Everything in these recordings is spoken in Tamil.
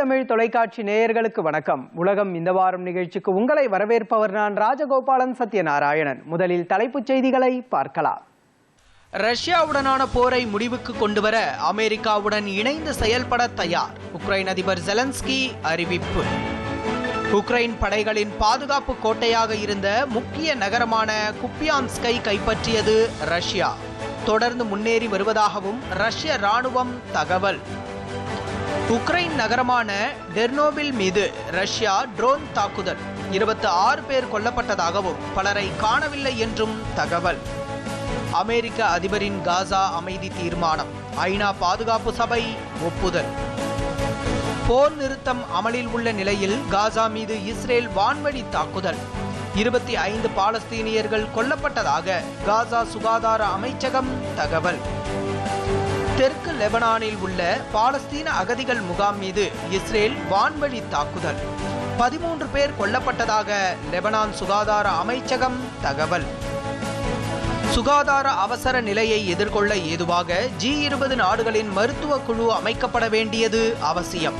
தமிழ் தொலைக்காட்சி நேயர்களுக்கு வணக்கம். உலகம் இந்த வாரம் நிகழ்ச்சிக்கு உங்களை வரவேற்பவர் நான் ராஜகோபாலன் சத்யநாராயணன். முதலில் தலைப்புச் செய்திகளை பார்க்கலாம். ரஷ்யாவுடனான போரை முடிவுக்கு கொண்டுவர அமெரிக்காவுடன் இணைந்து செயல்பட தயார். உக்ரைன் அதிபர் ஜெலன்ஸ்கி அறிவிப்பு. உக்ரைன் படைகளின் பாதுகாப்பு கோட்டையாக இருந்த முக்கிய நகரமான குப்பியான்ஸ்கை கைப்பற்றியது ரஷ்யா. தொடர்ந்து முன்னேறி வருவதாகவும் ரஷ்ய ராணுவம் தகவல். உக்ரைன் நகரமான டெர்னோபில் மீது ரஷ்யா ட்ரோன் தாக்குதல். இருபத்தி ஆறு பேர் கொல்லப்பட்டதாகவும் பலரை காணவில்லை என்றும் தகவல். அமெரிக்க அதிபரின் காசா அமைதி தீர்மானம். ஐநா பாதுகாப்பு சபை ஒப்புதல். போர் நிறுத்தம் அமலில் உள்ள நிலையில் காசா மீது இஸ்ரேல் வான்வழி தாக்குதல். இருபத்தி ஐந்து பாலஸ்தீனியர்கள் கொல்லப்பட்டதாக காசா சுகாதார அமைச்சகம் தகவல். தெற்கு லெபனானில் உள்ள பாலஸ்தீன அகதிகள் முகாம் மீது இஸ்ரேல் வான்வழி தாக்குதல். பதிமூன்று பேர் கொல்லப்பட்டதாக லெபனான் சுகாதார அமைச்சகம் தகவல். சுகாதார அவசர நிலையை எதிர்கொள்ள ஏதுவாக ஜி இருபது நாடுகளின் மருத்துவ குழு அமைக்கப்பட வேண்டியது அவசியம்.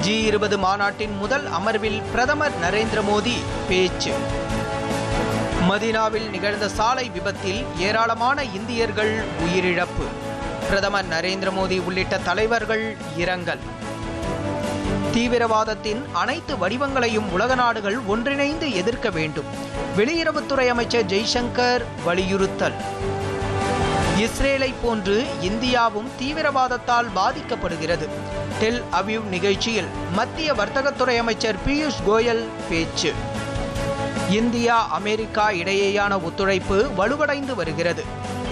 ஜி இருபது மாநாட்டின் முதல் அமர்வில் பிரதமர் நரேந்திர மோடி பேச்சு. மதினாவில் நிகழ்ந்த சாலை விபத்தில் ஏராளமான இந்தியர்கள் உயிரிழப்பு. பிரதமர் நரேந்திர மோடி உள்ளிட்ட தலைவர்கள் இரங்கல். தீவிரவாதத்தின் அனைத்து வடிவங்களையும் உலக நாடுகள் ஒன்றிணைந்து எதிர்க்க வேண்டும். வெளியுறவுத்துறை அமைச்சர் ஜெய்சங்கர் வலியுறுத்தல். இஸ்ரேலை போன்று இந்தியாவும் தீவிரவாதத்தால் பாதிக்கப்படுகிறது. டெல் அவிவ் நிகழ்ச்சியில் மத்திய வர்த்தகத்துறை அமைச்சர் பியூஷ் கோயல் பேச்சு. இந்தியா அமெரிக்கா இடையேயான ஒத்துழைப்பு வலுவடைந்து வருகிறது.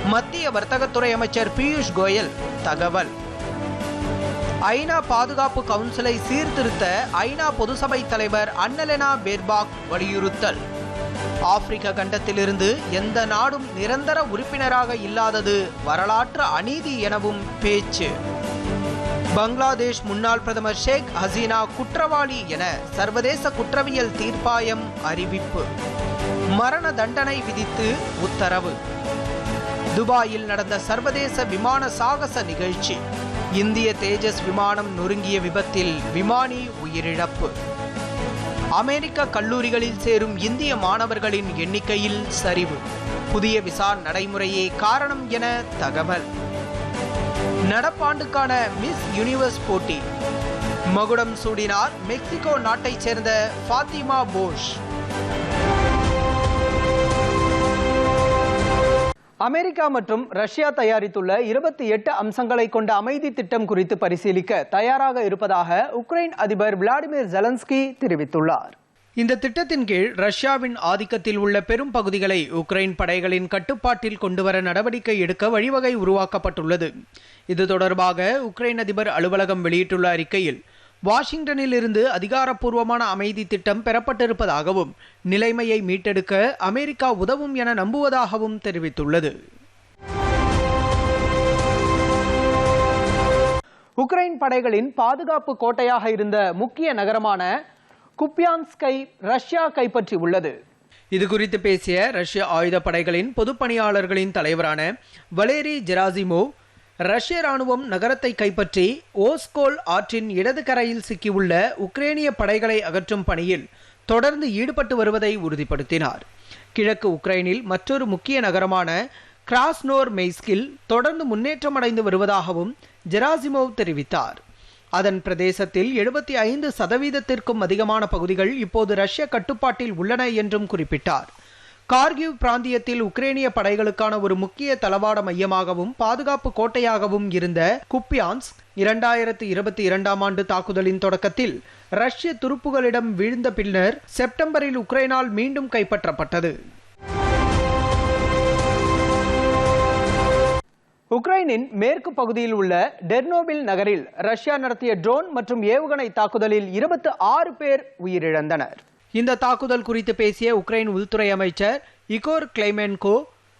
மத்திய வர்த்தகத்துறை அமைச்சர் பியூஷ் கோயல் தகவல். ஐநா பாதுகாப்பு கவுன்சிலை சீர்திருத்த ஐநா பொதுசபை தலைவர் அன்னலெனா பேர்பாக் வலியுறுத்தல். ஆப்பிரிக்க கண்டத்திலிருந்து எந்த நாடும் நிரந்தர உறுப்பினராக இல்லாதது வரலாற்று அநீதி எனவும் பேச்சு. பங்களாதேஷ் முன்னாள் பிரதமர் ஷேக் ஹசீனா குற்றவாளி என சர்வதேச குற்றவியல் தீர்ப்பாயம் அறிவிப்பு. மரண தண்டனை விதித்து உத்தரவு. துபாயில் நடந்த சர்வதேச விமான சாகச நிகழ்ச்சி. இந்திய தேஜஸ் விமானம் நொறுங்கிய விபத்தில் விமானி உயிரிழப்பு. அமெரிக்க கல்லூரிகளில் சேரும் இந்திய மாணவர்களின் எண்ணிக்கையில் சரிவு. புதிய விசா நடைமுறையே காரணம் என தகவல். நடப்பாண்டுக்கான மிஸ் யூனிவர்ஸ் போட்டி. மகுடம் சூடினார் மெக்சிகோ நாட்டைச் சேர்ந்த ஃபாத்திமா போஷ். அமெரிக்கா மற்றும் ரஷ்யா தயாரித்துள்ள இருபத்தி எட்டு அம்சங்களை கொண்ட அமைதி திட்டம் குறித்து பரிசீலிக்க தயாராக இருப்பதாக உக்ரைன் அதிபர் விளாடிமிர் ஜெலன்ஸ்கி தெரிவித்துள்ளார். இந்த திட்டத்தின் கீழ் ரஷ்யாவின் ஆதிக்கத்தில் உள்ள பெரும் பகுதிகளை உக்ரைன் படைகளின் கட்டுப்பாட்டில் கொண்டுவர நடவடிக்கை எடுக்க வழிவகை உருவாக்கப்பட்டுள்ளது. இது தொடர்பாக உக்ரைன் அதிபர் அலுவலகம் வெளியிட்டுள்ள அறிக்கையில் வாஷிங்டனில் இருந்து அதிகாரப்பூர்வமான அமைதி திட்டம் பெறப்பட்டிருப்பதாகவும் நிலைமையை மீட்டெடுக்க அமெரிக்கா உதவும் என நம்புவதாகவும் தெரிவித்துள்ளது. உக்ரைன் படைகளின் பாதுகாப்பு கோட்டையாக இருந்த முக்கிய நகரமான குப்யான்ஸ்கை ரஷ்யா கைப்பற்றி உள்ளது இது குறித்து பேசிய ரஷ்ய ஆயுத படைகளின் பொதுப்பணியாளர்களின் தலைவரான வலேரி ஜெராசிமோவ் ரஷ்ய ராணுவம் நகரத்தை கைப்பற்றி ஓஸ்கோல் ஆற்றின் இடது கரையில் சிக்கியுள்ள உக்ரேனிய படைகளை அகற்றும் பணியில் தொடர்ந்து ஈடுபட்டு வருவதை உறுதிப்படுத்தினார். கிழக்கு உக்ரைனில் மற்றொரு முக்கிய நகரமான கிராஸ்னோர் மெய்ஸ்கில் தொடர்ந்து முன்னேற்றம் அடைந்து வருவதாகவும் ஜெராசிமோவ் தெரிவித்தார். அதன் பிரதேசத்தில் எழுபத்தி ஐந்து சதவீதத்திற்கும் அதிகமான பகுதிகள் இப்போது ரஷ்ய கட்டுப்பாட்டில் உள்ளன என்றும் குறிப்பிட்டார். கார்கிவ் பிராந்தியத்தில் உக்ரேனிய படைகளுக்கான ஒரு முக்கிய தளவாட மையமாகவும் பாதுகாப்பு கோட்டையாகவும் இருந்த குப்பியான்ஸ் இரண்டாயிரத்து இருபத்தி இரண்டாம் ஆண்டு தாக்குதலின் தொடக்கத்தில் ரஷ்ய துருப்புகளிடம் வீழ்ந்த பின்னர் செப்டம்பரில் உக்ரைனால் மீண்டும் கைப்பற்றப்பட்டது. உக்ரைனின் மேற்கு பகுதியில் உள்ள டெர்னோபில் நகரில் ரஷ்யா நடத்திய ட்ரோன் மற்றும் ஏவுகணை தாக்குதலில் இருபத்தி ஆறு பேர் உயிரிழந்தனர். இந்த தாக்குதல் குறித்து பேசிய உக்ரைன் உள்துறை அமைச்சர் இகோர் கிளைமென்கோ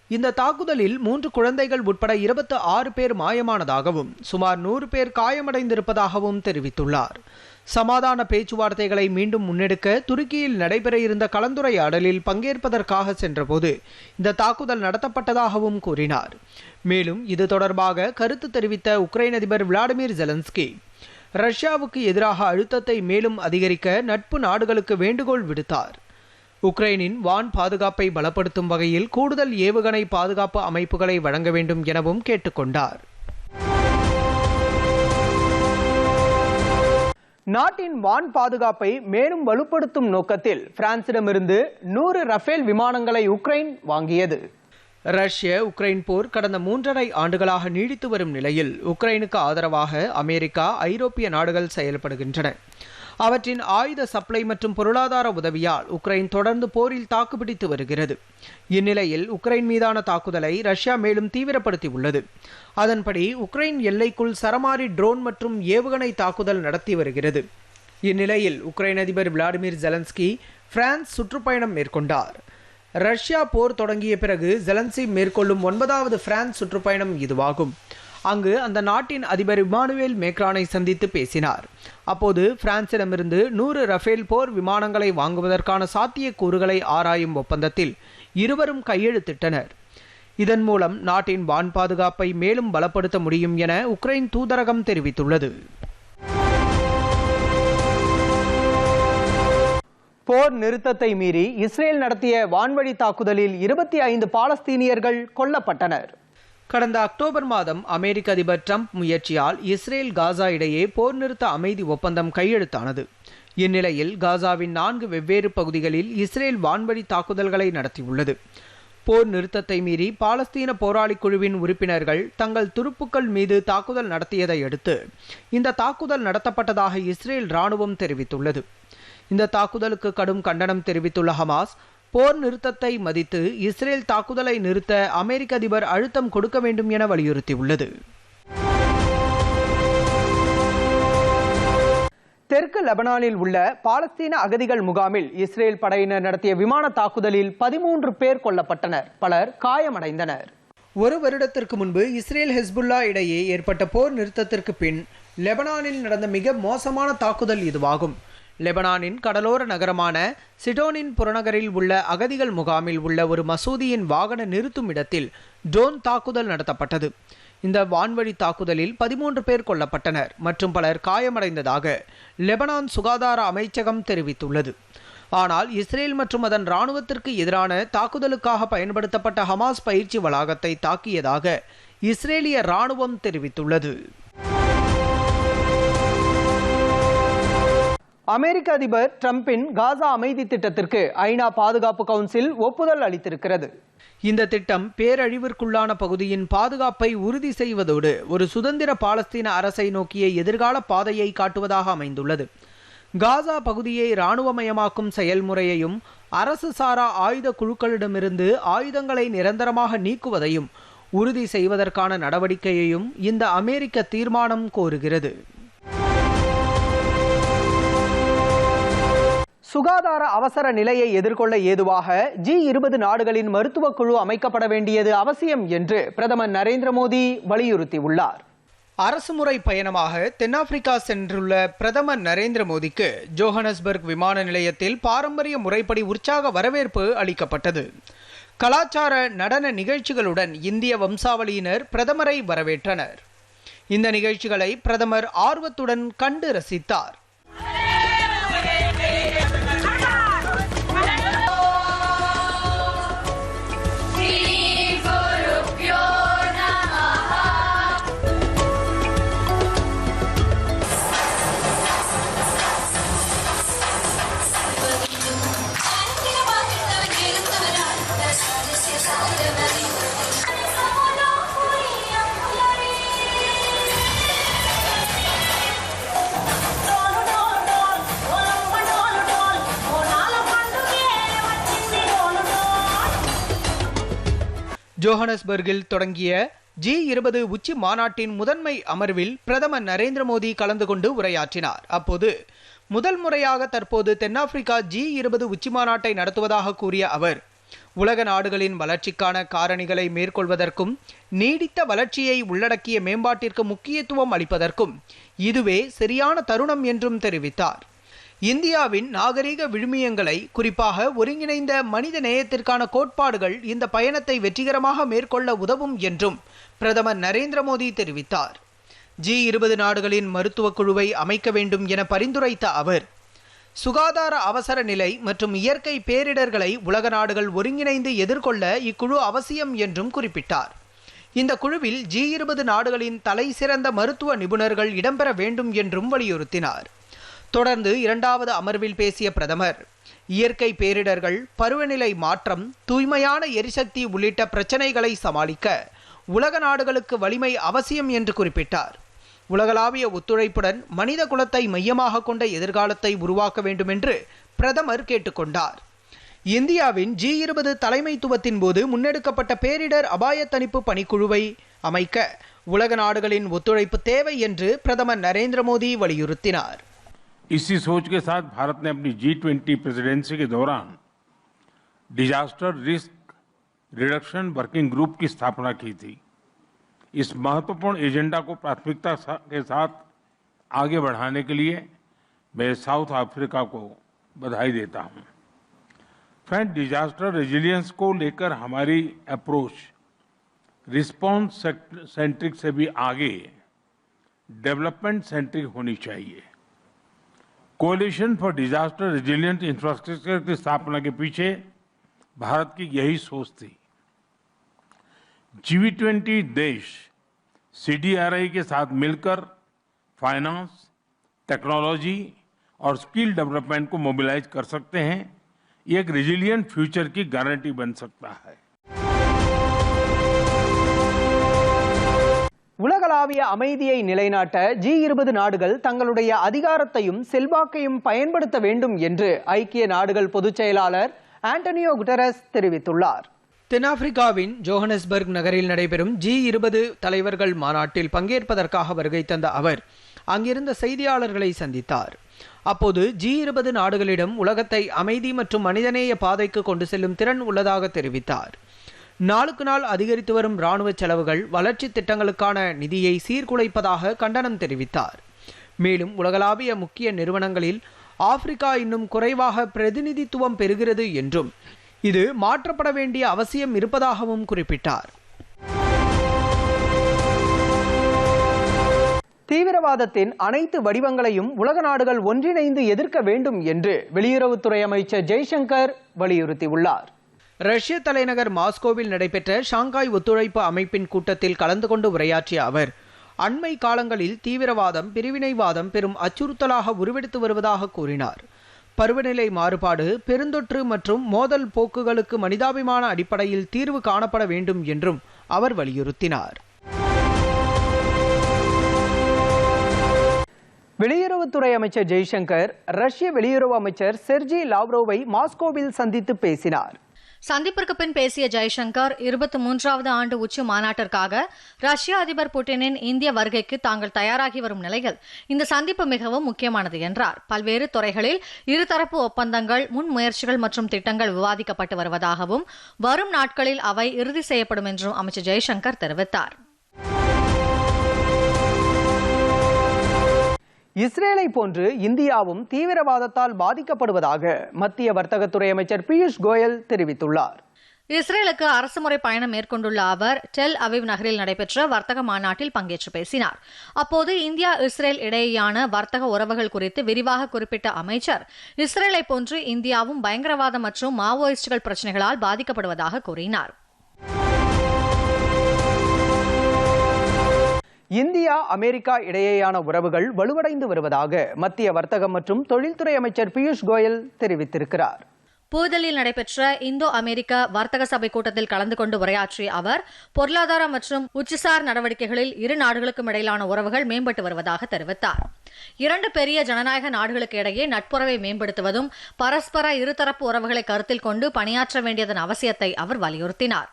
இந்த தாக்குதலில் மூன்று குழந்தைகள் உட்பட இருபத்து ஆறு பேர் மாயமானதாகவும் சுமார் நூறு பேர் காயமடைந்திருப்பதாகவும் தெரிவித்துள்ளார். சமாதான பேச்சுவார்த்தைகளை மீண்டும் முன்னெடுக்க துருக்கியில் நடைபெற இருந்த கலந்துரையாடலில் பங்கேற்பதற்காக சென்றபோது இந்த தாக்குதல் நடத்தப்பட்டதாகவும் கூறினார். மேலும் இது தொடர்பாக கருத்து தெரிவித்த உக்ரைன் அதிபர் விளாடிமிர் ஜெலன்ஸ்கி ரஷ்யாவுக்கு எதிராக அழுத்தத்தை மேலும் அதிகரிக்க நட்பு நாடுகளுக்கு வேண்டுகோள் விடுத்தார். உக்ரைனின் வான் பாதுகாப்பை பலப்படுத்தும் வகையில் கூடுதல் ஏவுகணை பாதுகாப்பு அமைப்புகளை வழங்க வேண்டும் எனவும் கேட்டுக்கொண்டார். நாட்டின் வான் பாதுகாப்பை மேலும் வலுப்படுத்தும் நோக்கத்தில் பிரான்சிடமிருந்து நூறு ரஃபேல் விமானங்களை உக்ரைன் வாங்கியது. ரஷ்ய உக்ரைன் போர் கடந்த மூன்றரை ஆண்டுகளாக நீடித்து வரும் நிலையில் உக்ரைனுக்கு ஆதரவாக அமெரிக்கா ஐரோப்பிய நாடுகள் செயல்படுகின்றன. அவற்றின் ஆயுத சப்ளை மற்றும் பொருளாதார உதவியால் உக்ரைன் தொடர்ந்து போரில் தாக்குப்பிடித்து வருகிறது. இந்நிலையில் உக்ரைன் மீதான தாக்குதலை ரஷ்யா மேலும் தீவிரப்படுத்தியுள்ளது. அதன்படி உக்ரைன் எல்லைக்குள் சரமாரி ட்ரோன் மற்றும் ஏவுகணை தாக்குதல் நடத்தி வருகிறது. இந்நிலையில் உக்ரைன் அதிபர் விளாடிமிர் ஜெலன்ஸ்கி பிரான்ஸ் சுற்றுப்பயணம் மேற்கொண்டார். ரஷ்யா போர் தொடங்கிய பிறகு ஜெலன்சி மேற்கொள்ளும் ஒன்பதாவது பிரான்ஸ் சுற்றுப்பயணம் இதுவாகும். அங்கு அந்த நாட்டின் அதிபர் இமானுவேல் மேக்ரானை சந்தித்து பேசினார். அப்போது பிரான்சிடமிருந்து நூறு ரஃபேல் போர் விமானங்களை வாங்குவதற்கான சாத்தியக்கூறுகளை ஆராயும் ஒப்பந்தத்தில் இருவரும் கையெழுத்திட்டனர். இதன் மூலம் நாட்டின் வான் பாதுகாப்பை மேலும் பலப்படுத்த முடியும் என உக்ரைன் தூதரகம் தெரிவித்துள்ளது. போர் நிறுத்தத்தை மீறி இஸ்ரேல் நடத்திய வான்வழி தாக்குதலில் இருபத்தி ஐந்து பாலஸ்தீனியர்கள் கொல்லப்பட்டனர். கடந்த அக்டோபர் மாதம் அமெரிக்க அதிபர் ட்ரம்ப் முயற்சியால் இஸ்ரேல் காசா இடையே போர் நிறுத்த அமைதி ஒப்பந்தம் கையெழுத்தானது. இந்நிலையில் காசாவின் நான்கு வெவ்வேறு பகுதிகளில் இஸ்ரேல் வான்வழி தாக்குதல்களை நடத்தியுள்ளது. போர் நிறுத்தத்தை மீறி பாலஸ்தீன போராளி குழுவின் உறுப்பினர்கள் தங்கள் துருப்புக்கள் மீது தாக்குதல் நடத்தியதை அடுத்து இந்த தாக்குதல் நடத்தப்பட்டதாக இஸ்ரேல் ராணுவம் தெரிவித்துள்ளது. இந்த தாக்குதலுக்கு கடும் கண்டனம் தெரிவித்துள்ள ஹமாஸ் போர் நிறுத்தத்தை மதித்து இஸ்ரேல் தாக்குதலை நிறுத்த அமெரிக்க அதிபர் அழுத்தம் கொடுக்க வேண்டும் என வலியுறுத்தியுள்ளது. தெற்கு லெபனானில் உள்ள பாலஸ்தீன அகதிகள் முகாமில் இஸ்ரேல் படையினர் நடத்திய விமான தாக்குதலில் பதிமூன்று பேர் கொல்லப்பட்டனர். பலர் காயமடைந்தனர். ஒரு வருடத்திற்கு முன்பு இஸ்ரேல் ஹெஸ்புல்லா இடையே ஏற்பட்ட போர் நிறுத்தத்திற்கு பின் லெபனானில் நடந்த மிக மோசமான தாக்குதல் இதுவாகும். லெபனானின் கடலோர நகரமான சிடோனின் புறநகரில் உள்ள அகதிகள் முகாமில் உள்ள ஒரு மசூதியின் வாகன நிறுத்தும் இடத்தில் ட்ரோன் தாக்குதல் நடத்தப்பட்டது. இந்த வான்வழி தாக்குதலில் பதிமூன்று பேர் கொல்லப்பட்டனர் மற்றும் பலர் காயமடைந்ததாக லெபனான் சுகாதார அமைச்சகம் தெரிவித்துள்ளது. ஆனால் இஸ்ரேல் மற்றும் அதன் இராணுவத்திற்கு எதிரான தாக்குதலுக்காக பயன்படுத்தப்பட்ட ஹமாஸ் பயிற்சி வளாகத்தை தாக்கியதாக இஸ்ரேலிய இராணுவம் தெரிவித்துள்ளது. அமெரிக்க அதிபர் டிரம்பின் காசா அமைதி திட்டத்திற்கு ஐநா பாதுகாப்பு கவுன்சில் ஒப்புதல் அளித்திருக்கிறது. இந்த திட்டம் பேரழிவிற்குள்ளான பகுதியின் பாதுகாப்பை உறுதி செய்வதோடு ஒரு சுதந்திர பாலஸ்தீன அரசை நோக்கிய எதிர்கால பாதையை காட்டுவதாக அமைந்துள்ளது. காசா பகுதியை இராணுவமயமாக்கும் செயல்முறையையும் அரசு சாரா ஆயுத குழுக்களிடமிருந்து ஆயுதங்களை நிரந்தரமாக நீக்குவதையும் உறுதி செய்வதற்கான நடவடிக்கையையும் இந்த அமெரிக்க தீர்மானம் கோருகிறது. சுகாதார அவசர நிலையை எதிர்கொள்ள ஏதுவாக ஜி இருபது நாடுகளின் மருத்துவ குழு அமைக்கப்பட வேண்டியது அவசியம் என்று பிரதமர் நரேந்திர மோடி வலியுறுத்தியுள்ளார். அரசுமுறை பயணமாக தென்னாப்பிரிக்கா சென்றுள்ள பிரதமர் நரேந்திர மோடிக்கு ஜோஹனஸ்பர்க் விமான நிலையத்தில் பாரம்பரிய முறைப்படி உற்சாக வரவேற்பு அளிக்கப்பட்டது. கலாச்சார நடன நிகழ்ச்சிகளுடன் இந்திய வம்சாவளியினர் பிரதமரை வரவேற்றனர். இந்த நிகழ்ச்சிகளை பிரதமர் ஆர்வத்துடன் கண்டு ரசித்தார். ஜோஹனஸ்பர்கில் தொடங்கிய ஜி இருபது உச்சி மாநாட்டின் முதன்மை அமர்வில் பிரதமர் நரேந்திர மோடி கலந்து கொண்டு உரையாற்றினார். அப்போது முதல் முறையாக தற்போது தென்னாப்பிரிக்கா ஜி இருபது உச்சி மாநாட்டை நடத்துவதாக கூறிய அவர் உலக நாடுகளின் வளர்ச்சிக்கான காரணிகளை மேற்கொள்வதற்கும் நீடித்த வளர்ச்சியை உள்ளடக்கிய மேம்பாட்டிற்கு முக்கியத்துவம் அளிப்பதற்கும் இதுவே சரியான தருணம் என்றும் தெரிவித்தார். இந்தியாவின் நாகரிக விழுமியங்களை குறிப்பாக ஒருங்கிணைந்த மனித நேயத்திற்கான கோட்பாடுகள் இந்த பயணத்தை வெற்றிகரமாக மேற்கொள்ள உதவும் என்றும் பிரதமர் நரேந்திர மோடி தெரிவித்தார். ஜி இருபது நாடுகளின் மருத்துவக் குழுவை அமைக்க வேண்டும் என பரிந்துரைத்த அவர் சுகாதார அவசர நிலை மற்றும் இயற்கை பேரிடர்களை உலக நாடுகள் ஒருங்கிணைந்து எதிர்கொள்ள இக்குழு அவசியம் என்றும் குறிப்பிட்டார். இந்த குழுவில் ஜி இருபது நாடுகளின் தலை சிறந்த மருத்துவ நிபுணர்கள் இடம்பெற வேண்டும் என்றும் வலியுறுத்தினார். தொடர்ந்து இரண்டாவது அமர்வில் பேசிய பிரதமர் இயற்கை பேரிடர்கள் பருவநிலை மாற்றம் தூய்மையான எரிசக்தி உள்ளிட்ட பிரச்சனைகளை சமாளிக்க உலக நாடுகளுக்கு வலிமை அவசியம் என்று குறிப்பிட்டார். உலகளாவிய ஒத்துழைப்புடன் மனித குலத்தை மையமாக கொண்ட எதிர்காலத்தை உருவாக்க வேண்டும் என்று பிரதமர் கேட்டுக்கொண்டார். இந்தியாவின் ஜி இருபது தலைமைத்துவத்தின் போது முன்னெடுக்கப்பட்ட பேரிடர் அபாய தணிப்பு பணிக்குழுவை அமைக்க உலக நாடுகளின் ஒத்துழைப்பு தேவை என்று பிரதமர் நரேந்திர மோடி வலியுறுத்தினார். इसी सोच के साथ भारत ने अपनी जी ट्वेंटी प्रेसिडेंसी के दौरान disaster risk reduction working group की स्थापना की थी। इस महत्वपूर्ण एजेंडा को प्राथमिकता के साथ आगे बढ़ाने के लिए मैं साउथ अफ्रीका को बधाई देता हूँ। फ्रेंड डिजास्टर रेजिलियंस को लेकर हमारी अप्रोच रिस्पॉन्स सेंट्रिक से भी आगे डेवलपमेंट सेंट्रिक होनी चाहिए। Coalition for disaster resilient infrastructure की स्थापना के पीछे भारत की यही सोच थी। जीवी ट्वेंटी देश सीडीआरआई के साथ मिलकर फाइनेंस टेक्नोलॉजी और स्किल डेवलपमेंट को मोबिलाइज कर सकते हैं। ये एक रेजिलियंट फ्यूचर की गारंटी बन सकता है। உலகளாவிய அமைதியை நிலைநாட்ட ஜி இருபது நாடுகள் தங்களுடைய அதிகாரத்தையும் செல்வாக்கையும் பயன்படுத்த வேண்டும் என்று ஐக்கிய நாடுகள் பொதுச் செயலாளர் ஆண்டனியோ குட்டரஸ் தெரிவித்துள்ளார். தென்னாப்பிரிக்காவின் ஜோஹனஸ்பர்க் நகரில் நடைபெறும் ஜி இருபது தலைவர்கள் மாநாட்டில் பங்கேற்பதற்காக வருகை தந்த அவர் அங்கிருந்த செய்தியாளர்களை சந்தித்தார். அப்போது ஜி இருபது நாடுகளிடம் உலகத்தை அமைதி மற்றும் மனிதநேய பாதைக்கு கொண்டு செல்லும் திறன் உள்ளதாக தெரிவித்தார். நாளுக்கு நாள் அதிகரித்து வரும் ராணுவ செலவுகள் வளர்ச்சி திட்டங்களுக்கான நிதியை சீர்குலைப்பதாக கண்டனம் தெரிவித்தார். மேலும் உலகளாவிய முக்கிய நிறுவனங்களில் ஆப்பிரிக்கா இன்னும் குறைவாக பிரதிநிதித்துவம் பெறுகிறது என்றும் இது மாற்றப்பட வேண்டிய அவசியம் இருப்பதாகவும் குறிப்பிட்டார். தீவிரவாதத்தின் அனைத்து வடிவங்களையும் உலக நாடுகள் ஒன்றிணைந்து எதிர்க்க வேண்டும் என்று வெளியுறவுத்துறை அமைச்சர் ஜெய்சங்கர் வலியுறுத்தியுள்ளார். ரஷ்ய தலைநகர் மாஸ்கோவில் நடைபெற்ற ஷாங்காய் ஒத்துழைப்பு அமைப்பின் கூட்டத்தில் கலந்து கொண்டு உரையாற்றிய அவர் அண்மை காலங்களில் தீவிரவாதம் பிரிவினைவாதம் பெரும் அச்சுறுத்தலாக உருவெடுத்து வருவதாக கூறினார். பருவநிலை மாறுபாடு பெருந்தொற்று மற்றும் மோதல் போக்குகளுக்கு மனிதாபிமான அடிப்படையில் தீர்வு காணப்பட வேண்டும் என்றும் அவர் வலியுறுத்தினார். வெளியுறவுத்துறை அமைச்சர் ஜெய்சங்கர் ரஷ்ய வெளியுறவு அமைச்சர் செர்ஜி லாவ்ரோவை மாஸ்கோவில் சந்தித்து பேசினார். சந்திப்பிற்கு பின் பேசிய ஜெய்சங்கர் இருபத்தி மூன்றாவது ஆண்டு உச்சி மாநாட்டிற்காக ரஷ்ய அதிபர் புட்டினின் இந்திய வருகைக்கு தாங்கள் தயாராகி வரும் நிலையில் இந்த சந்திப்பு மிகவும் முக்கியமானது என்றார். பல்வேறு துறைகளில் இருதரப்பு ஒப்பந்தங்கள் முன்முயற்சிகள் மற்றும் திட்டங்கள் விவாதிக்கப்பட்டு வருவதாகவும் வரும் நாட்களில் அவை இறுதி செய்யப்படும் என்றும் அமைச்சர் ஜெய்சங்கர் தெரிவித்தார். இஸ்ரேலை போன்று இந்தியாவும் தீவிரவாதத்தால் பாதிக்கப்படுவதாக மத்திய வர்த்தகத்துறை அமைச்சர் பியூஷ் கோயல் தெரிவித்துள்ளார். இஸ்ரேலுக்கு அரசுமுறை பயணம் மேற்கொண்டுள்ள அவர் டெல் அவிவ் நகரில் நடைபெற்ற வர்த்தக மாநாட்டில் பங்கேற்று பேசினார். அப்போது இந்தியா இஸ்ரேல் இடையேயான வர்த்தக உறவுகள் குறித்து விரிவாக குறிப்பிட்ட அமைச்சர் இஸ்ரேலை போன்று இந்தியாவும் பயங்கரவாதம் மற்றும் மாவோயிஸ்டுகள் பிரச்சினைகளால் பாதிக்கப்படுவதாக கூறினார். இந்தியா அமெரிக்கா இடையேயான உறவுகள் வலுவடைந்து வருவதாக மத்திய வர்த்தகம் மற்றும் தொழில்துறை அமைச்சர் பியூஷ் கோயல் தெரிவித்திருக்கிறார். புதுதில்லியில் நடைபெற்ற இந்தோ அமெரிக்க வர்த்தக சபை கூட்டத்தில் கலந்து கொண்டு உரையாற்றிய அவர் பொருளாதார மற்றும் உச்சிசார் நடவடிக்கைகளில் இரு நாடுகளுக்கும் இடையிலான உறவுகள் மேம்பட்டு வருவதாக தெரிவித்தார். இரண்டு பெரிய ஜனநாயக நாடுகளுக்கு இடையே நட்புறவை மேம்படுத்துவதும் பரஸ்பர இருதரப்பு உறவுகளை கருத்தில் கொண்டு பணியாற்ற வேண்டியதன் அவசியத்தை அவர் வலியுறுத்தினார்.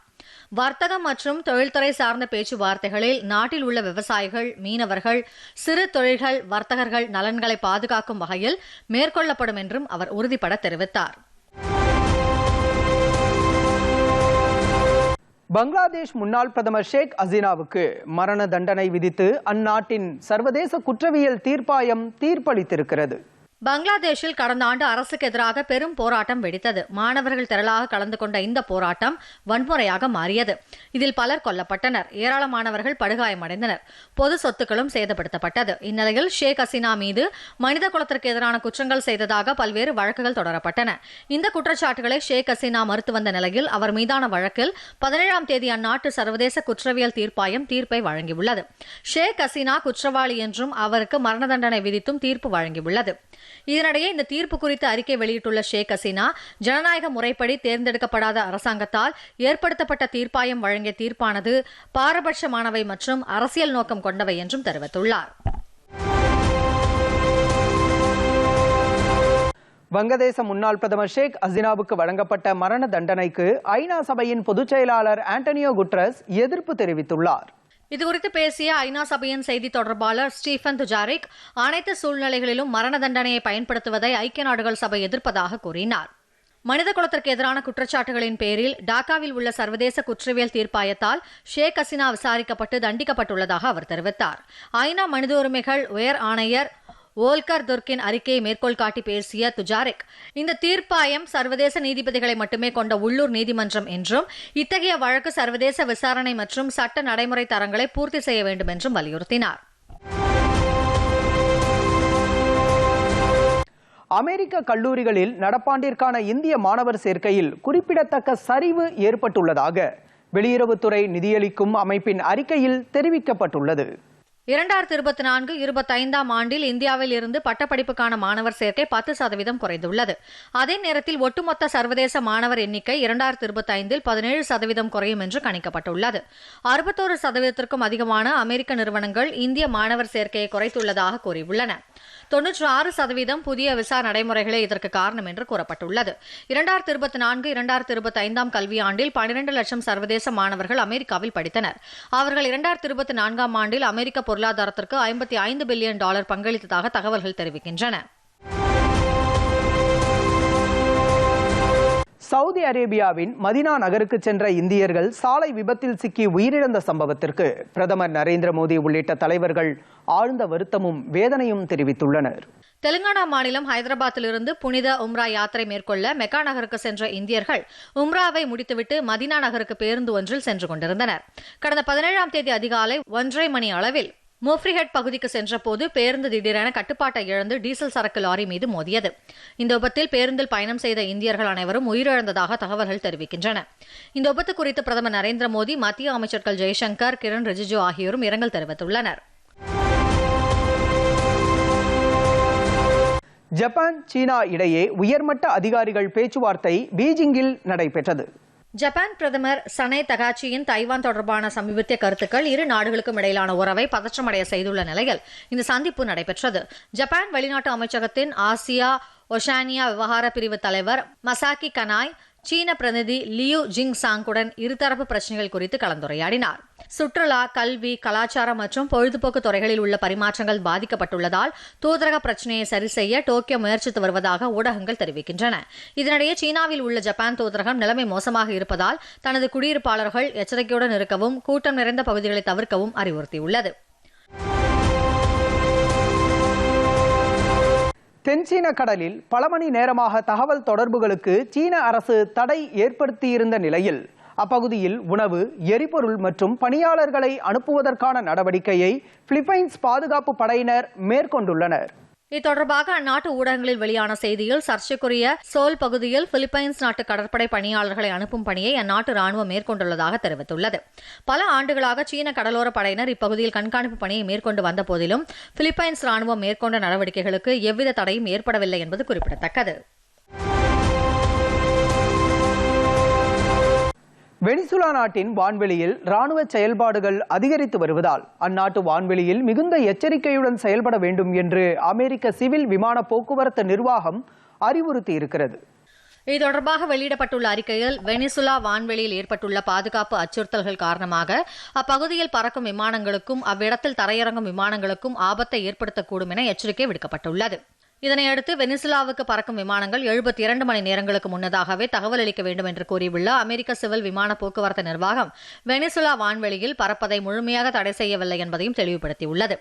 வர்த்தகம் மற்றும் தொழில்துறை சார்ந்த பேச்சுவார்த்தைகளில் நாட்டில் உள்ள விவசாயிகள் மீனவர்கள் சிறு தொழில்கள் வர்த்தகர்கள் நலன்களை பாதுகாக்கும் வகையில் மேற்கொள்ளப்படும் என்றும் அவர் உறுதிபட தெரிவித்தார். பங்களாதேஷ் முன்னாள் பிரதமர் ஷேக் ஹசீனாவுக்கு மரண தண்டனை விதித்து அந்நாட்டின் சர்வதேச குற்றவியல் தீர்ப்பாயம் தீர்ப்பளித்திருக்கிறது. பங்களாதேஷில் கடந்த ஆண்டு அரசுக்கு எதிராக பெரும் போராட்டம் வெடித்தது. மாணவர்கள் திரளாக கலந்து கொண்ட இந்த போராட்டம் வன்முறையாக மாறியது. இதில் பலர் கொல்லப்பட்டனர். ஏராளமானவர்கள் படுகாயமடைந்தனர். பொது சொத்துக்களும் சேதப்படுத்தப்பட்டது. இந்நிலையில் ஷேக் ஹசீனா மீது மனித குலத்திற்கு எதிரான குற்றங்கள் செய்ததாக பல்வேறு வழக்குகள் தொடரப்பட்டன. இந்த குற்றச்சாட்டுகளை ஷேக் ஹசீனா மறுத்து வந்த நிலையில் அவர் மீதான வழக்கில் பதினேழாம் தேதி அந்நாட்டு சர்வதேச குற்றவியல் தீர்ப்பாயம் தீர்ப்பை வழங்கியுள்ளது. ஷேக் ஹசீனா குற்றவாளி என்றும் அவருக்கு மரண தண்டனை விதித்தும் தீர்ப்பு வழங்கியுள்ளது. இதனிடையே இந்த தீர்ப்பு குறித்து அறிக்கை வெளியிட்டுள்ள ஷேக் ஹசீனா ஜனநாயக முறைப்படி தேர்ந்தெடுக்கப்படாத அரசாங்கத்தால் ஏற்படுத்தப்பட்ட தீர்ப்பாயம் வழங்கிய தீர்ப்பானது பாரபட்சமானவை மற்றும் அரசியல் நோக்கம் கொண்டவை என்றும் தெரிவித்துள்ளார். வங்கதேச முன்னாள் பிரதமர் ஷேக் அசினாவுக்கு வழங்கப்பட்ட மரண தண்டனைக்கு ஐநா சபையின் பொதுச் செயலாளர் ஆண்டனியோ குட்ரஸ் எதிர்ப்பு தெரிவித்துள்ளார். இதுகுறித்து பேசிய ஐநா சபையின் செய்தி தொடர்பாளர் ஸ்டீஃபன் துஜாரிக் அனைத்து சூழ்நிலைகளிலும் மரண தண்டனையை பயன்படுத்துவதை ஐக்கிய நாடுகள் சபை எதிர்ப்பதாக கூறினார். மனித குலத்திற்கு எதிரான குற்றச்சாட்டுகளின் பேரில் டாக்காவில் உள்ள சர்வதேச குற்றவியல் தீர்ப்பாயத்தால் ஷேக் ஹசீனா விசாரிக்கப்பட்டு தண்டிக்கப்பட்டுள்ளதாக அவர் தெரிவித்தார். ஐநா மனித உரிமைகள் உயர் ஆணையர் ஓல்கர் துர்க்கின் அறிக்கையை மேற்கோள் காட்டி பேசிய துஜாரிக் இந்த தீர்ப்பாயம் சர்வதேச நீதிபதிகளை மட்டுமே கொண்ட உள்ளூர் நீதிமன்றம் என்றும் இத்தகைய வழக்கு சர்வதேச விசாரணை மற்றும் சட்ட நடைமுறை தரங்களை பூர்த்தி செய்ய வேண்டும் என்றும் வலியுறுத்தினார். அமெரிக்க கல்லூரிகளில் நடப்பாண்டிற்கான இந்திய மாணவர் சேர்க்கையில் குறிப்பிடத்தக்க சரிவு ஏற்பட்டுள்ளதாக வெளியுறவுத்துறை நிதியளிக்கும் அமைப்பின் அறிக்கையில் தெரிவிக்கப்பட்டுள்ளது. இரண்டாயிரத்தி இருபத்தி நான்கு இருபத்தைந்தாம் ஆண்டில் இந்தியாவில் இருந்து பட்டப்படிப்புக்கான மாணவர் சேர்க்கை பத்து சதவீதம் குறைந்துள்ளது. அதே நேரத்தில் ஒட்டுமொத்த சர்வதேச மாணவர் எண்ணிக்கை இரண்டாயிரத்தி இருபத்தி ஐந்தில் பதினேழு சதவீதம் குறையும் என்று கணிக்கப்பட்டுள்ளது. அறுபத்தோரு சதவீதத்திற்கும் அதிகமான அமெரிக்க நிறுவனங்கள் இந்திய மாணவர் சேர்க்கையை குறைத்துள்ளதாக கூறியுள்ளன. தொன்னூற்று ஆறு சதவீதம் புதிய விசா நடைமுறைகளே இதற்கு காரணம் என்று கூறப்பட்டுள்ளது. இரண்டாயிரத்தி இருபத்தி நான்கு இரண்டாயிரத்தி இருபத்தி ஐந்தாம் கல்வியாண்டில் பனிரெண்டு லட்சம் சர்வதேச மாணவர்கள் அமெரிக்காவில் படித்தனர். அவர்கள் இரண்டாயிரத்தி இருபத்தி நான்காம் ஆண்டில் அமெரிக்க பொருளாதாரத்திற்கு ஐம்பத்தி ஐந்து பில்லியன் டாலர் பங்களித்ததாக தகவல்கள் தெரிவிக்கின்றன. சவுதி அரேபியாவின் மதினா நகருக்கு சென்ற இந்தியர்கள் சாலை விபத்தில் சிக்கி உயிரிழந்த சம்பவத்திற்கு பிரதமர் நரேந்திர மோடி உள்ளிட்ட தலைவர்கள் ஆழ்ந்த வருத்தமும் வேதனையும் தெரிவித்துள்ளனர். தெலுங்கானா மாநிலம் ஹைதராபாத்திலிருந்து புனித உம்ரா யாத்திரை மேற்கொள்ள மெக்கா நகருக்கு சென்ற இந்தியர்கள் உம்ராவை முடித்துவிட்டு மதினா நகருக்கு பேருந்து ஒன்றில் சென்று கொண்டிருந்தனர். கடந்த பதினேழாம் தேதி அதிகாலை ஒன்றரை மணி அளவில் மோஃப்ரிஹெட் பகுதிக்கு சென்றபோது பேருந்து திடீரென கட்டுப்பாட்டை இழந்து டீசல் சரக்கு லாரி மீது மோதியது. இந்த விபத்தில் பேருந்தில் பயணம் செய்த இந்தியர்கள் அனைவரும் உயிரிழந்ததாக தகவல்கள் தெரிவிக்கின்றன. இந்த விபத்து குறித்து பிரதமர் நரேந்திர மோடி மத்திய அமைச்சர்கள் ஜெய்சங்கர் கிரண் ரிஜிஜு ஆகியோரும் இரங்கல் தெரிவித்துள்ளனர். ஜப்பான் சீனா இடையே உயர்மட்ட அதிகாரிகள் பேச்சுவார்த்தை பீஜிங்கில் நடைபெற்றது. ஜப்பான் பிரதமர் சனே தகாச்சியின் தைவான் தொடர்பான சமீபத்திய கருத்துக்கள் இரு நாடுகளுக்கும் இடையிலான உறவை பதற்றமடைய செய்துள்ள நிலையில் இந்த சந்திப்பு நடைபெற்றது. ஜப்பான் வெளிநாட்டு அமைச்சகத்தின் ஆசியா ஒஷானியா விவகார பிரிவு தலைவர் மசாக்கி கனாய் சீன பிரதிநிதி லியூ ஜிங் சாங்குடன் இருதரப்பு பிரச்சனைகள் குறித்து கலந்துரையாடினார். சுற்றுலா கல்வி கலாச்சாரம் மற்றும் பொழுதுபோக்கு துறைகளில் உள்ள பரிமாற்றங்கள் பாதிக்கப்பட்டுள்ளதால் தூதரக பிரச்சனையை சரி செய்ய டோக்கியோ முயற்சித்து வருவதாக ஊடகங்கள் தெரிவிக்கின்றன. இதனிடையே சீனாவில் உள்ள ஜப்பான் தூதரகம் நிலைமை மோசமாக இருப்பதால் தனது குடியிருப்பாளர்கள் எச்சரிக்கையுடன் இருக்கவும் கூட்டம் நிறைந்த பகுதிகளை தவிர்க்கவும் அறிவுறுத்தியுள்ளது. தென்சீன கடலில் பல மணி நேரமாக தகவல் தொடர்புகளுக்கு சீன அரசு தடை ஏற்படுத்தியிருந்த நிலையில் அப்பகுதியில் உணவு எரிபொருள் மற்றும் பணியாளர்களை அனுப்புவதற்கான நடவடிக்கையை பிலிப்பைன்ஸ் பாதுகாப்பு படையினர் மேற்கொண்டுள்ளனர். இது தொடர்பாக அந்நாட்டு ஊடகங்களில் வெளியான செய்தியில் சர்ச்சைக்குரிய சோல் பகுதியில் பிலிப்பைன்ஸ் நாட்டு கடற்படை பணியாளர்களை அனுப்பும் பணியை அந்நாட்டு ராணுவம் மேற்கொண்டுள்ளதாக தெரிவித்துள்ளது. பல ஆண்டுகளாக சீன கடலோர படையினர் இப்பகுதியில் கண்காணிப்பு பணியை மேற்கொண்டு வந்த போதிலும் பிலிப்பைன்ஸ் ராணுவம் மேற்கொண்ட நடவடிக்கைகளுக்கு எவ்வித தடையும் ஏற்படவில்லை என்பது குறிப்பிடத்தக்கது. வெனிசுலா நாட்டின் வான்வெளியில் ராணுவ செயல்பாடுகள் அதிகரித்து வருவதால் அந்நாட்டு வான்வெளியில் மிகுந்த எச்சரிக்கையுடன் செயல்பட வேண்டும் என்று அமெரிக்க சிவில் விமான போக்குவரத்து நிர்வாகம் அறிவுறுத்தியிருக்கிறது. இது தொடர்பாக வெளியிடப்பட்டுள்ள அறிக்கையில் வெனிசுலா வான்வெளியில் ஏற்பட்டுள்ள பாதுகாப்பு அச்சுறுத்தல்கள் காரணமாக அப்பகுதியில் பறக்கும் விமானங்களுக்கும் அவ்விடத்தில் தரையிறங்கும் விமானங்களுக்கும் ஆபத்தை ஏற்படுத்தக்கூடும் என எச்சரிக்கை விடுக்கப்பட்டுள்ளது. இதனையடுத்து வெனிசுலாவுக்கு பறக்கும் விமானங்கள் எழுபத்தி இரண்டு மணி நேரங்களுக்கு முன்னதாகவே தகவல் அளிக்க வேண்டும் என்று கூறியுள்ள அமெரிக்க சிவில் விமான போக்குவரத்து நிர்வாகம் வெனிசுலா வான்வெளியில் பறப்பதை முழுமையாக தடை செய்யவில்லை என்பதையும் தெளிவுபடுத்தியுள்ளது.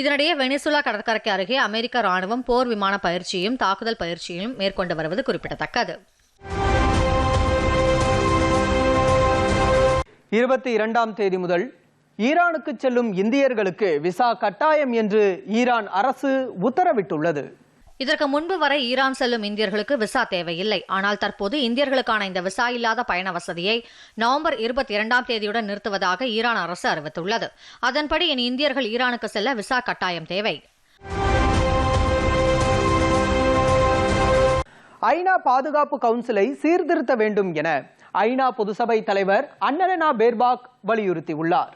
இதனிடையே வெனிசுலா கடற்கரைக்கு அருகே அமெரிக்க ராணுவம் போர் விமான பயிற்சியையும் தாக்குதல் பயிற்சியையும் மேற்கொண்டு வருவது குறிப்பிடத்தக்கது. இருபத்தி இரண்டாம் தேதி முதல் ஈரானுக்கு செல்லும் இந்தியர்களுக்கு விசா கட்டாயம் என்று ஈரான் அரசு உத்தரவிட்டுள்ளது. இதற்கு முன்பு வரை ஈரான் செல்லும் இந்தியர்களுக்கு விசா தேவையில்லை. ஆனால் தற்போது இந்தியர்களுக்கான இந்த விசா இல்லாத பயண வசதியை நவம்பர் இருபத்தி இரண்டாம் தேதியுடன் நிறுத்துவதாக ஈரான் அரசு அறிவித்துள்ளது. அதன்படி இனி இந்தியர்கள் ஈரானுக்கு செல்ல விசா கட்டாயம் தேவை. ஐநா பாதுகாப்பு கவுன்சிலை சீர்திருத்த வேண்டும் என ஐநா பொதுசபை தலைவர் அன்னலனா பேர்பாக் வலியுறுத்தியுள்ளார்.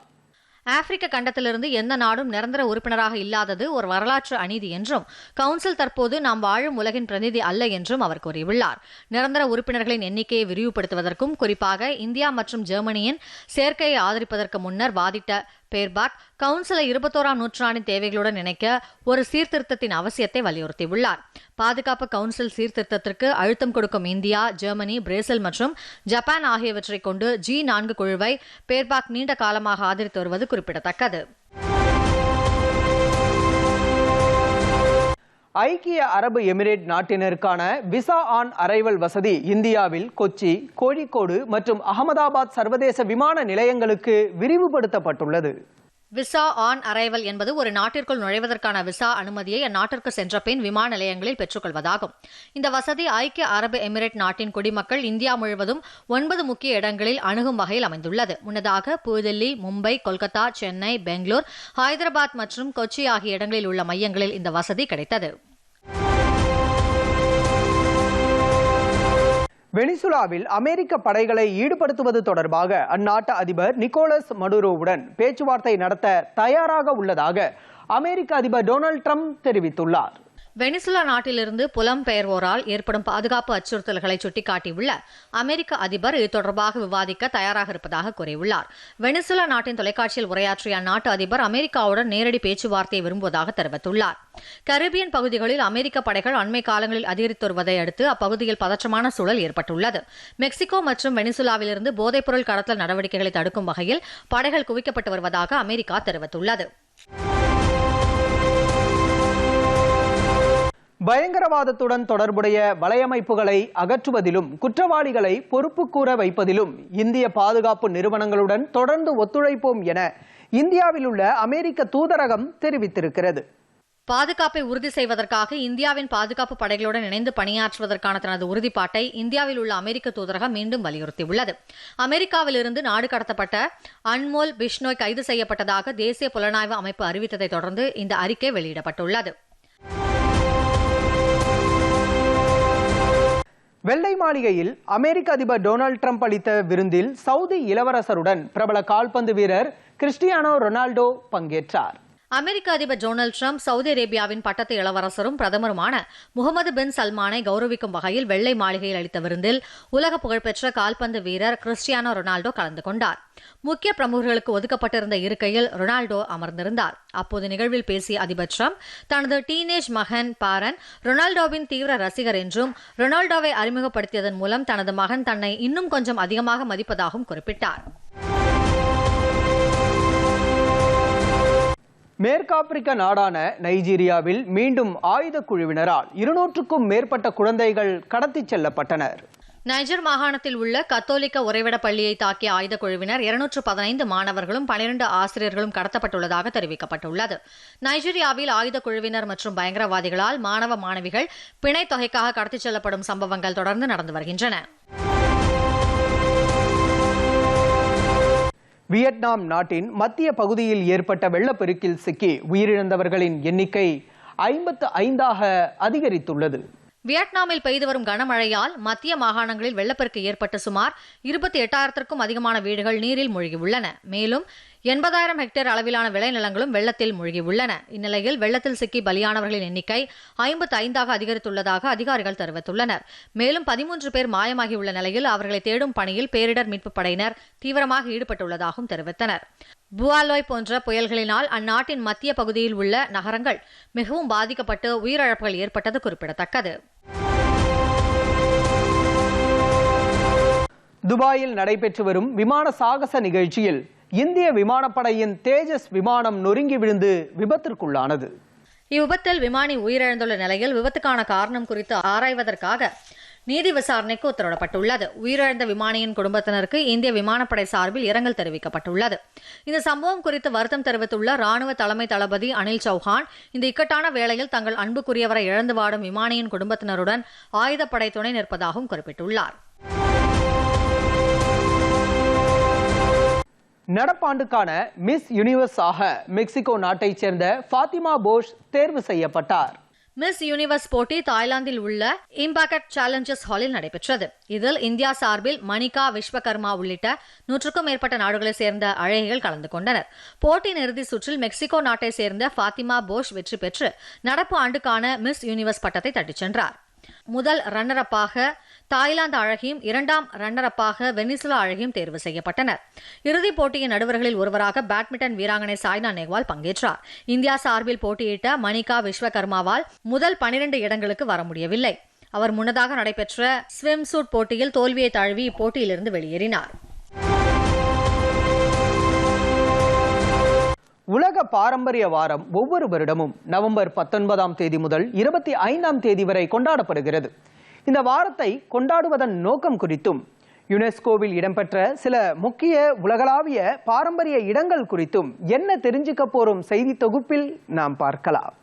ஆப்பிரிக்க கண்டத்திலிருந்து எந்த நாடும் நிரந்தர உறுப்பினராக இல்லாதது ஒரு வரலாற்று அநீதி என்றும் கவுன்சில் தற்போது நாம் வாழும் உலகின் பிரதிநிதி அல்ல என்றும் அவர் கூறியுள்ளார். நிரந்தர உறுப்பினர்களின் எண்ணிக்கையை விரிவுபடுத்துவதற்கும் குறிப்பாக இந்தியா மற்றும் ஜெர்மனியின் சேர்க்கையை ஆதரிப்பதற்கு முன்னர் வாதிட்ட பேர்பாக் கவுன்சிலை இருபத்தோராம் நூற்றாண்டின் தேவைகளுடன் இணைக்க ஒரு சீர்திருத்தத்தின் அவசியத்தை வலியுறுத்தியுள்ளார். பாதுகாப்பு கவுன்சில் சீர்திருத்தத்திற்கு அழுத்தம் கொடுக்கும் இந்தியா ஜெர்மனி பிரேசில் மற்றும் ஜப்பான் ஆகியவற்றை கொண்டு ஜி நான்கு குழுவை பேர்பாக் நீண்ட காலமாக ஆதரித்து வருவது குறிப்பிடத்தக்கது. ஐக்கிய அரபு எமிரேட் நாட்டினருக்கான விசா ஆன் அரைவல் வசதி இந்தியாவில் கொச்சி கோழிக்கோடு மற்றும் அகமதாபாத் சர்வதேச விமான நிலையங்களுக்கு விரிவுபடுத்தப்பட்டுள்ளது. விசா ஆன் அரைவல் என்பது ஒரு நாட்டிற்குள் நுழைவதற்கான விசா அனுமதியை அந்நாட்டிற்கு சென்ற பின் விமான நிலையங்களில் பெற்றுக்கொள்வதாகும். இந்த வசதி ஐக்கிய அரபு எமிரேட் நாட்டின் குடிமக்கள் இந்தியா முழுவதும் ஒன்பது முக்கிய இடங்களில் அணுகும் வகையில் அமைந்துள்ளது. முன்னதாக புதுதில்லி மும்பை கொல்கத்தா சென்னை பெங்களூர் ஹைதராபாத் மற்றும் கொச்சி ஆகிய இடங்களில் உள்ள மையங்களில் இந்த வசதி கிடைத்தது. வெனிசுலாவில் அமெரிக்க படைகளை ஈடுபடுத்துவது தொடர்பாக அந்நாட்டு அதிபர் நிக்கோலஸ் மடுரோவுடன் பேச்சுவார்த்தை நடத்த தயாராக உள்ளதாக அமெரிக்க அதிபர் டொனால்ட் ட்ரம்ப் தெரிவித்துள்ளார். வெனிசுலா நாட்டிலிருந்து புலம்பெயர்வோரால் ஏற்படும் பாதுகாப்பு அச்சுறுத்தல்களை சுட்டிக்காட்டியுள்ள அமெரிக்க அதிபர் இது தொடர்பாக விவாதிக்க தயாராக இருப்பதாக கூறியுள்ளார். வெனிசுலா நாட்டின் தொலைக்காட்சியில் உரையாற்றிய அந்நாட்டு அதிபர் அமெரிக்காவுடன் நேரடி பேச்சுவார்த்தையை விரும்புவதாக தெரிவித்துள்ளார். கரீபியன் பகுதிகளில் அமெரிக்க படைகள் அண்மை காலங்களில் அதிகரித்து வருவதை அடுத்து அப்பகுதியில் பதற்றமான சூழல் ஏற்பட்டுள்ளது. மெக்சிகோ மற்றும் வெனிசுலாவிலிருந்து போதைப்பொருள் கடத்தல் நடவடிக்கைகளை தடுக்கும் வகையில் படைகள் குவிக்கப்பட்டு வருவதாக அமெரிக்கா தெரிவித்துள்ளது. பயங்கரவாதத்துடன் தொடர்புடைய வலையமைப்புகளை அகற்றுவதிலும் குற்றவாளிகளை பொறுப்பு கூற வைப்பதிலும் இந்திய பாதுகாப்பு நிறுவனங்களுடன் தொடர்ந்து ஒத்துழைப்போம் என இந்தியாவில் உள்ள அமெரிக்க தூதரகம் தெரிவித்திருக்கிறது. பாதுகாப்பை உறுதி செய்வதற்காக இந்தியாவின் பாதுகாப்பு படைகளுடன் இணைந்து பணியாற்றுவதற்கான தனது உறுதிப்பாட்டை இந்தியாவில் உள்ள அமெரிக்க தூதரகம் மீண்டும் வலியுறுத்தியுள்ளது. அமெரிக்காவிலிருந்து நாடு கடத்தப்பட்ட அன்மோல் பிஷ்னோய் கைது செய்யப்பட்டதாக தேசிய புலனாய்வு அமைப்பு அறிவித்ததை தொடர்ந்து இந்த அறிக்கை வெளியிடப்பட்டுள்ளது. வெள்ளை மாளிகையில் அமெரிக்க அதிபர் டொனால்ட் ட்ரம்ப் அளித்த விருந்தில் சவுதி இளவரசருடன் பிரபல கால்பந்து வீரர் கிறிஸ்டியானோ ரொனால்டோ பங்கேற்றார். அமெரிக்க அதிபர் டொனால்டு ட்ரம்ப் சவுதி அரேபியாவின் பட்டத்து இளவரசரும் பிரதமருமான முகமது பின் சல்மானை கௌரவிக்கும் வகையில் வெள்ளை மாளிகையில் அளித்த விருந்தில் உலக புகழ்பெற்ற கால்பந்து வீரர் கிறிஸ்டியானோ ரொனால்டோ கலந்து கொண்டார். முக்கிய பிரமுகர்களுக்கு ஒதுக்கப்பட்டிருந்த இருக்கையில் ரொனால்டோ அமர்ந்திருந்தார். அப்போது நிகழ்வில் பேசிய அதிபர் ட்ரம்ப் தனது டீனேஜ் மகன் பாரன் ரொனால்டோவின் தீவிர ரசிகர் என்றும் ரொனால்டோவை அறிமுகப்படுத்தியதன் மூலம் தனது மகன் தன்னை இன்னும் கொஞ்சம் அதிகமாக மதிப்பதாகவும் குறிப்பிட்டார். மேற்காப்பிரிக்க நாடான நைஜீரியாவில் மீண்டும் ஆயுத குழுவினரால் இருநூற்றுக்கும் மேற்பட்ட குழந்தைகள் கடத்திச் செல்லப்பட்டனர். நைஜர் மாகாணத்தில் உள்ள கத்தோலிக்க உறைவிட பள்ளியை தாக்கிய ஆயுத குழுவினர் இருநூற்று பதினைந்து மாணவர்களும் பனிரெண்டு ஆசிரியர்களும் கடத்தப்பட்டுள்ளதாக தெரிவிக்கப்பட்டுள்ளது. நைஜீரியாவில் ஆயுத குழுவினர் மற்றும் பயங்கரவாதிகளால் மாணவ மாணவிகள் பிணைத் தொகைக்காக கடத்திச் செல்லப்படும் சம்பவங்கள் தொடர்ந்து நடந்து வருகின்றன. வியட்நாம் நாட்டின் மத்திய பகுதியில் ஏற்பட்ட வெள்ளப்பெருக்கில் சிக்கி உயிரிழந்தவர்களின் எண்ணிக்கை ஐம்பத்து ஐந்தாக அதிகரித்துள்ளது. வியட்நாமில் பெய்து வரும் கனமழையால் மத்திய மாகாணங்களில் வெள்ளப்பெருக்கு ஏற்பட்டு சுமார் இருபத்தி எட்டாயிரத்திற்கும் அதிகமான வீடுகள் நீரில் மூழ்கியுள்ளன. மேலும் எண்பதாயிரம் ஹெக்டேர் அளவிலான விளைநிலங்களும் வெள்ளத்தில் மூழ்கியுள்ளன. இந்நிலையில் வெள்ளத்தில் சிக்கி பலியானவர்களின் எண்ணிக்கை ஐம்பத்தி ஐந்தாக அதிகரித்துள்ளதாக அதிகாரிகள் தெரிவித்துள்ளனர். மேலும் பதிமூன்று பேர் மாயமாகியுள்ள நிலையில் அவர்களை தேடும் பணியில் பேரிடர் மீட்புப் படையினர் தீவிரமாக ஈடுபட்டுள்ளதாகவும் தெரிவித்தனர். புவாலோய் போன்ற புயல்களினால் அந்நாட்டின் மத்திய பகுதியில் உள்ள நகரங்கள் மிகவும் பாதிக்கப்பட்டு உயிரிழப்புகள் ஏற்பட்டது குறிப்பிடத்தக்கது. துபாயில் நடைபெற்று வரும் விமான சாகச நிகழ்ச்சியில் இந்திய விமானப்படையின் தேஜஸ் விமானம் நொறுங்கி விழுந்து விபத்திற்குள்ளானது. இவ்விபத்தில் விமானி உயிரிழந்துள்ள நிலையில் விபத்துக்கான காரணம் குறித்து ஆராய்வதற்காக நீதி விசாரணைக்கு உத்தரவிடப்பட்டுள்ளது. உயிரிழந்த விமானியின் குடும்பத்தினருக்கு இந்திய விமானப்படை சார்பில் இரங்கல் தெரிவிக்கப்பட்டுள்ளது. இந்த சம்பவம் குறித்து வருத்தம் தெரிவித்துள்ள ராணுவ தலைமை தளபதி அனில் சௌஹான் இந்த இக்கட்டான வேளையில் தங்கள் அன்புக்குரியவரை இழந்து வாடும் விமானியின் குடும்பத்தினருடன் ஆயுதப்படை துணை நிற்பதாகவும் குறிப்பிட்டுள்ளார். நடப்பாண்டுக்கான மிஸ் யூனிவர்ஸ் ஆக மெக்சிகோ நாட்டைச் சேர்ந்த ஃபாத்திமா போஷ் தேர்வு செய்யப்பட்டார். மிஸ் யூனிவர்ஸ் போட்டி தாய்லாந்தில் உள்ள இம்பாக்ட் சேலஞ்சஸ் ஹாலில் நடைபெற்றது. இதில் இந்தியா சார்பில் மணிகா விஸ்வகர்மா உள்ளிட்ட நூற்றுக்கும் மேற்பட்ட நாடுகளைச் சேர்ந்த அழகிகள் கலந்து கொண்டனர். போட்டியின் இறுதி சுற்றில் மெக்சிகோ நாட்டை சேர்ந்த ஃபாத்திமா போஷ் வெற்றி பெற்று நடப்பு ஆண்டுக்கான மிஸ் யூனிவர்ஸ் பட்டத்தை தட்டிச் சென்றார். முதல் ரன்னரப்பாக தாய்லாந்து அழகியும் இரண்டாம் ரன்னரப்பாக வெனிசுலா அழகியும் தேர்வு செய்யப்பட்டனர். இறுதிப் போட்டியின் நடுவர்களில் ஒருவராக பேட்மிண்டன் வீராங்கனை சாய்னா நேவால் பங்கேற்றார். இந்தியா சார்பில் போட்டியிட்ட மணிகா விஸ்வகர்மாவால் முதல் பனிரெண்டு இடங்களுக்கு வர முடியவில்லை. அவர் முன்னதாக நடைபெற்ற ஸ்விம் சூட் போட்டியில் தோல்வியை தழுவி இப்போட்டியிலிருந்து வெளியேறினார். உலக பாரம்பரிய வாரம் ஒவ்வொரு வருடமும் நவம்பர் பத்தொன்பதாம் தேதி முதல் இருபத்தி ஐந்தாம் தேதி வரை கொண்டாடப்படுகிறது. இந்த வாரத்தை கொண்டாடுவதன் நோக்கம் குறித்தும் யுனெஸ்கோவில் இடம்பெற்ற சில முக்கிய உலகளாவிய பாரம்பரிய இடங்கள் குறித்தும் என்ன தெரிஞ்சுக்க போறோம் செய்தி தொகுப்பில் நாம் பார்க்கலாம்.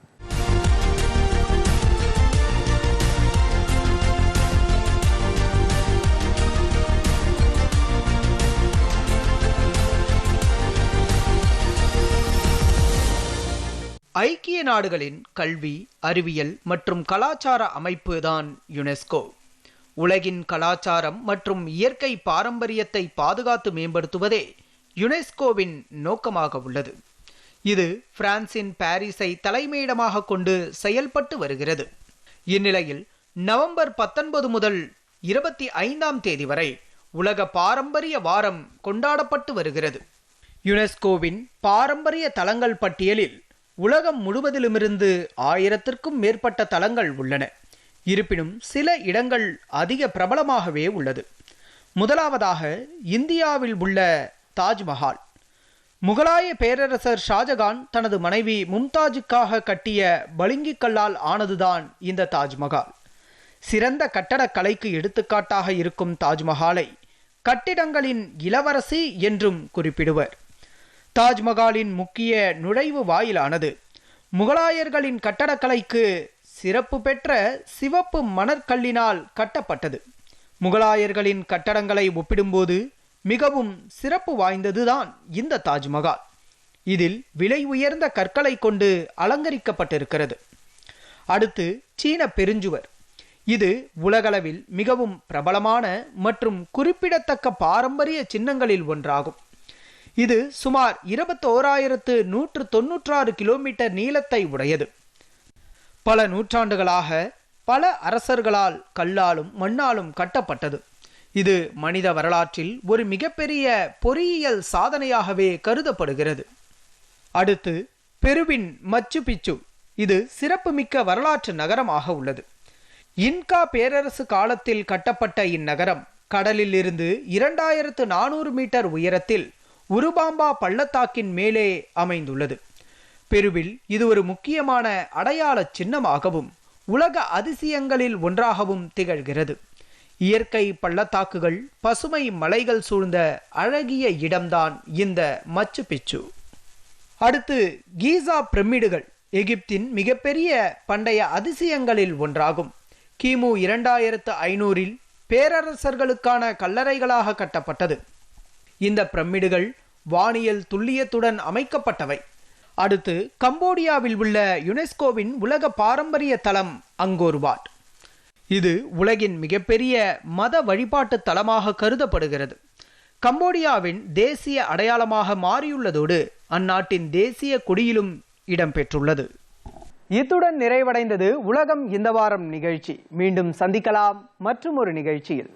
ஐக்கிய நாடுகளின் கல்வி அறிவியல் மற்றும் கலாச்சார அமைப்பு தான் யுனெஸ்கோ. உலகின் கலாச்சாரம் மற்றும் இயற்கை பாரம்பரியத்தை பாதுகாத்து மேம்படுத்துவதே யுனெஸ்கோவின் நோக்கமாக உள்ளது. இது பிரான்சின் பாரிஸை தலைமையிடமாக கொண்டு செயல்பட்டு வருகிறது. இந்நிலையில் நவம்பர் பத்தொன்பது முதல் இருபத்தி ஐந்தாம் தேதி வரை உலக பாரம்பரிய வாரம் கொண்டாடப்பட்டு வருகிறது. யுனெஸ்கோவின் பாரம்பரிய தலங்கள் பட்டியலில் உலகம் முழுவதிலுமிருந்து ஆயிரத்திற்கும் மேற்பட்ட தலங்கள் உள்ளன. இருப்பினும் சில இடங்கள் அதிக பிரபலமாகவே உள்ளது. முதலாவதாக இந்தியாவில் உள்ள தாஜ்மஹால். முகலாய பேரரசர் ஷாஜகான் தனது மனைவி மும்தாஜுக்காக கட்டிய பளிங்கிக் கல்லால் ஆனதுதான் இந்த தாஜ்மஹால். சிறந்த கட்டடக்கலைக்கு எடுத்துக்காட்டாக இருக்கும் தாஜ்மஹாலை கட்டிடங்களின் இளவரசி என்றும் குறிப்பிடுவர். தாஜ்மஹாலின் முக்கிய நுழைவு வாயிலானது. முகலாயர்களின் கட்டடக்கலைக்கு சிறப்பு பெற்ற சிவப்பு மணற்கல்லினால் கட்டப்பட்டது. முகலாயர்களின் கட்டடங்களை ஒப்பிடும்போது மிகவும் சிறப்பு வாய்ந்ததுதான் இந்த தாஜ்மஹால். இதில் விலை உயர்ந்த கற்களை கொண்டு அலங்கரிக்கப்பட்டிருக்கிறது. அடுத்து சீன பெருஞ்சுவர். இது உலகளவில் மிகவும் பிரபலமான மற்றும் குறிப்பிடத்தக்க பாரம்பரிய சின்னங்களில் ஒன்றாகும். இது சுமார் இருபத்தோராயிரத்து நூற்று தொன்னூற்றாறு கிலோமீட்டர் நீளத்தை உடையது. பல நூற்றாண்டுகளாக பல அரசர்களால் கல்லாலும் மண்ணாலும் கட்டப்பட்டது. இது மனித வரலாற்றில் ஒரு மிகப்பெரிய பொறியியல் சாதனையாகவே கருதப்படுகிறது. அடுத்து பெருவின் மச்சு பிச்சு. இது சிறப்புமிக்க வரலாற்று நகரமாக உள்ளது. இன்கா பேரரசு காலத்தில் கட்டப்பட்ட இந்நகரம் கடலில் இருந்து இரண்டாயிரத்து நானூறு மீட்டர் உயரத்தில் உருபாம்பா பள்ளத்தாக்கின் மேலே அமைந்துள்ளது. பெருவில் இது ஒரு முக்கியமான அடையாள சின்னமாகவும் உலக அதிசயங்களில் ஒன்றாகவும் திகழ்கிறது. இயற்கை பள்ளத்தாக்குகள் பசுமை மலைகள் சூழ்ந்த அழகிய இடம்தான் இந்த மச்சு பிச்சு அடுத்து கீசா பிரமிடுகள் எகிப்தின் மிகப்பெரிய பண்டைய அதிசயங்களில் ஒன்றாகும். கிமு இரண்டாயிரத்து ஐநூறில் பேரரசர்களுக்கான கல்லறைகளாக கட்டப்பட்டது. இந்த பிரமிடுகள் வானியல் துல்லியத்துடன் அமைக்கப்பட்டவை. அடுத்து கம்போடியாவில் உள்ள யுனெஸ்கோவின் உலக பாரம்பரிய தலம் அங்கோர்வாட். இது உலகின் மிகப்பெரிய மத வழிபாட்டு தலமாக கருதப்படுகிறது. கம்போடியாவின் தேசிய அடையாளமாக மாறியுள்ளதோடு அந்நாட்டின் தேசிய கொடியிலும் இடம்பெற்றுள்ளது. இத்துடன் நிறைவடைந்தது உலகம் இந்த வாரம் நிகழ்ச்சி. மீண்டும் சந்திக்கலாம். மற்றும் ஒரு நிகழ்ச்சியில்.